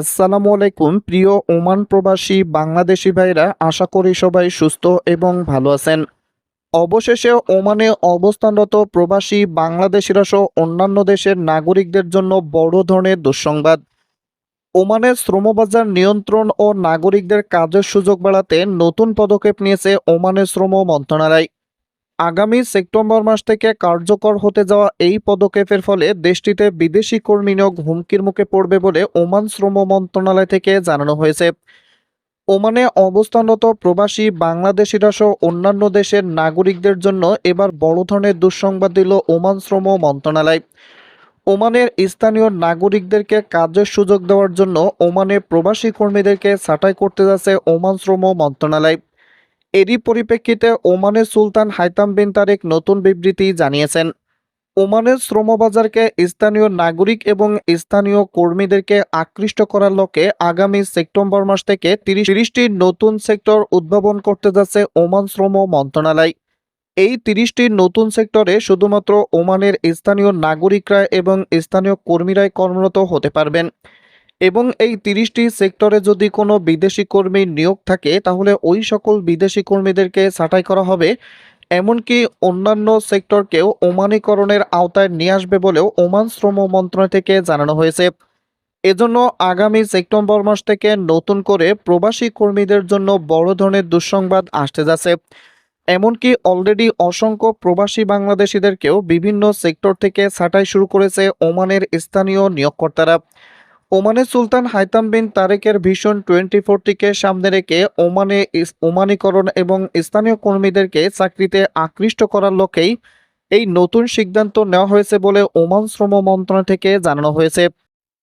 আসসালামু আলাইকুম, প্রিয় ওমান প্রবাসী বাংলাদেশি ভাইরা, আশা করি সবাই সুস্থ এবং ভালো আছেন। অবশেষে ওমানে অবস্থানরত প্রবাসী বাংলাদেশিরা সহ অন্যান্য দেশের নাগরিকদের জন্য বড় ধরনের দুঃসংবাদ। ওমানের শ্রমবাজার নিয়ন্ত্রণ ও নাগরিকদের কাজের সুযোগ বাড়াতে নতুন পদক্ষেপ নিয়েছে ওমানের শ্রম মন্ত্রণালয়। আগামী সেপ্টেম্বর মাস থেকে কার্যকর হতে যাওয়া এই পদক্ষেপের ফলে দেশটিতে বিদেশি কর্মী নিয়োগ হুমকির মুখে পড়বে বলে ওমান শ্রম মন্ত্রণালয় থেকে জানানো হয়েছে। ওমানে অবস্থানরত প্রবাসী বাংলাদেশিরা সহ অন্যান্য দেশের নাগরিকদের জন্য এবার বড় ধরনের দুঃসংবাদ দিল ওমান শ্রম মন্ত্রণালয়। ওমানের স্থানীয় নাগরিকদেরকে কাজের সুযোগ দেওয়ার জন্য ওমানে প্রবাসী কর্মীদেরকে ছাঁটাই করতে যাচ্ছে ওমান শ্রম মন্ত্রণালয়। এরই পরিপ্রেক্ষিতে ওমানের সুলতান হাইতাম বিন তারেক নতুন বিবৃতি জানিয়েছেন। ওমানের শ্রমবাজারকে স্থানীয় নাগরিক এবং স্থানীয় কর্মীদেরকে আকৃষ্ট করার লক্ষ্যে আগামী সেপ্টেম্বর মাস থেকে তিরিশ তিরিশটি নতুন সেক্টর উদ্ভাবন করতে যাচ্ছে ওমান শ্রম মন্ত্রণালয়। এই তিরিশটি নতুন সেক্টরে শুধুমাত্র ওমানের স্থানীয় নাগরিকরা এবং স্থানীয় কর্মীরাই কর্মরত হতে পারবেন। এবং এই তিরিশটি সেক্টরে যদি কোনো বিদেশি কর্মী নিয়োগ থাকে, তাহলে ওই সকল বিদেশি কর্মীদেরকে ছাঁটাই করা হবে। এমনকি অন্যান্য সেক্টরকেও ওমানীকরণের আওতায় নিয়ে আসবে বলেও ওমান শ্রম মন্ত্রণালয় থেকে জানানো হয়েছে। এজন্য আগামী সেপ্টেম্বর মাস থেকে নতুন করে প্রবাসী কর্মীদের জন্য বড় ধরনের দুঃসংবাদ আসতে যাচ্ছে। এমনকি অলরেডি অসংখ্য প্রবাসী বাংলাদেশিদেরকেও বিভিন্ন সেক্টর থেকে ছাঁটাই শুরু করেছে ওমানের স্থানীয় নিয়োগকর্তারা। ওমানের সুলতান হাইতাম বিন তারেকের ভীষণ টোয়েন্টি ফোরটিকে সামনে রেখে ওমানে ওমানীকরণ এবং স্থানীয় কর্মীদেরকে চাকরিতে আকৃষ্ট করার লক্ষ্যেই এই নতুন সিদ্ধান্ত নেওয়া হয়েছে বলে ওমান শ্রম মন্ত্রণালয় থেকে জানানো হয়েছে।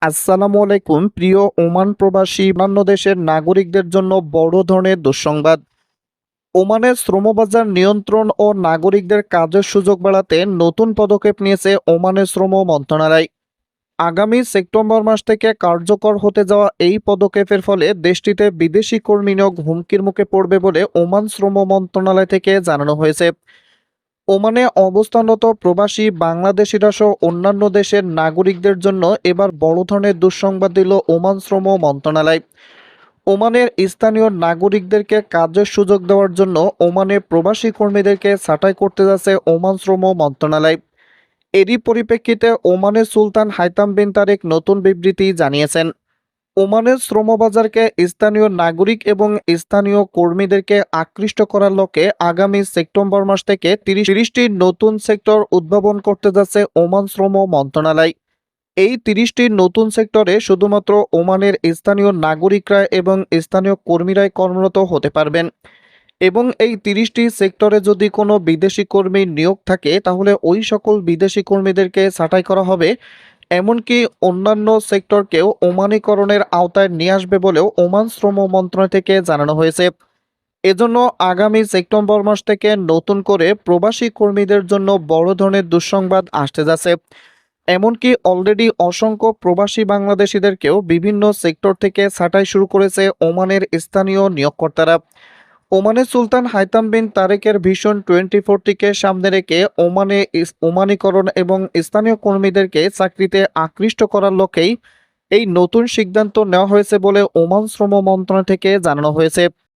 আসসালামু আলাইকুম, প্রিয় ওমান প্রবাসী, অন্যান্য দেশের নাগরিকদের জন্য বড় ধরনের দুঃসংবাদ। ওমানের শ্রমবাজার নিয়ন্ত্রণ ও নাগরিকদের কাজের সুযোগ বাড়াতে নতুন পদক্ষেপ নিয়েছে ওমানের শ্রম মন্ত্রণালয়। আগামী সেপ্টেম্বর মাস থেকে কার্যকর হতে যাওয়া এই পদক্ষেপের ফলে দেশটিতে বিদেশি কর্মী নিয়োগ হুমকির মুখে পড়বে বলে ওমান শ্রম মন্ত্রণালয় থেকে জানানো হয়েছে। ওমানে অবস্থানরত প্রবাসী বাংলাদেশিরা সহ অন্যান্য দেশের নাগরিকদের জন্য এবার বড় ধরনের দুঃসংবাদ দিল ওমান শ্রম মন্ত্রণালয়। ওমানের স্থানীয় নাগরিকদেরকে কাজের সুযোগ দেওয়ার জন্য ওমানে প্রবাসী কর্মীদেরকে ছাঁটাই করতে যাচ্ছে ওমান শ্রম মন্ত্রণালয়। এরই পরিপ্রেক্ষিতে ওমানের সুলতান হাইতাম বিন তারেক নতুন বিবৃতি জানিয়েছেন। ওমানের শ্রমবাজারকে স্থানীয় নাগরিক এবং স্থানীয় কর্মীদেরকে আকৃষ্ট করার লক্ষ্যে আগামী সেপ্টেম্বর মাস থেকে তিরিশ তিরিশটি নতুন সেক্টর উদ্ভাবন করতে যাচ্ছে ওমান শ্রম মন্ত্রণালয়। এই তিরিশটি নতুন সেক্টরে শুধুমাত্র ওমানের স্থানীয় নাগরিকরা এবং স্থানীয় কর্মীরাই কর্মরত হতে পারবেন। এবং এই তিরিশটি সেক্টরে যদি কোনো বিদেশি কর্মী নিয়োগ থাকে, তাহলে ওই সকল বিদেশি কর্মীদেরকে ছাঁটাই করা হবে। এমনকি অন্যান্য সেক্টরকেও ওমানীকরণের আওতায় নিয়ে আসবে বলেও ওমান শ্রম মন্ত্রণালয় থেকে জানানো হয়েছে। এজন্য আগামী সেপ্টেম্বর মাস থেকে নতুন করে প্রবাসী কর্মীদের জন্য বড় ধরনের দুঃসংবাদ আসতে যাচ্ছে। এমনকি অলরেডি অসংখ্য প্রবাসী বাংলাদেশিদেরকেও বিভিন্ন সেক্টর থেকে ছাঁটাই শুরু করেছে ওমানের স্থানীয় নিয়োগকর্তারা। ওমানের সুলতান হাইতাম বিন তারেকের ভীষণ টোয়েন্টি ফোরটিকে সামনে রেখে ওমানে ওমানীকরণ এবং স্থানীয় কর্মীদেরকে চাকরিতে আকৃষ্ট করার লক্ষ্যেই এই নতুন সিদ্ধান্ত নেওয়া হয়েছে বলে ওমান শ্রম মন্ত্রণালয় থেকে জানানো হয়েছে।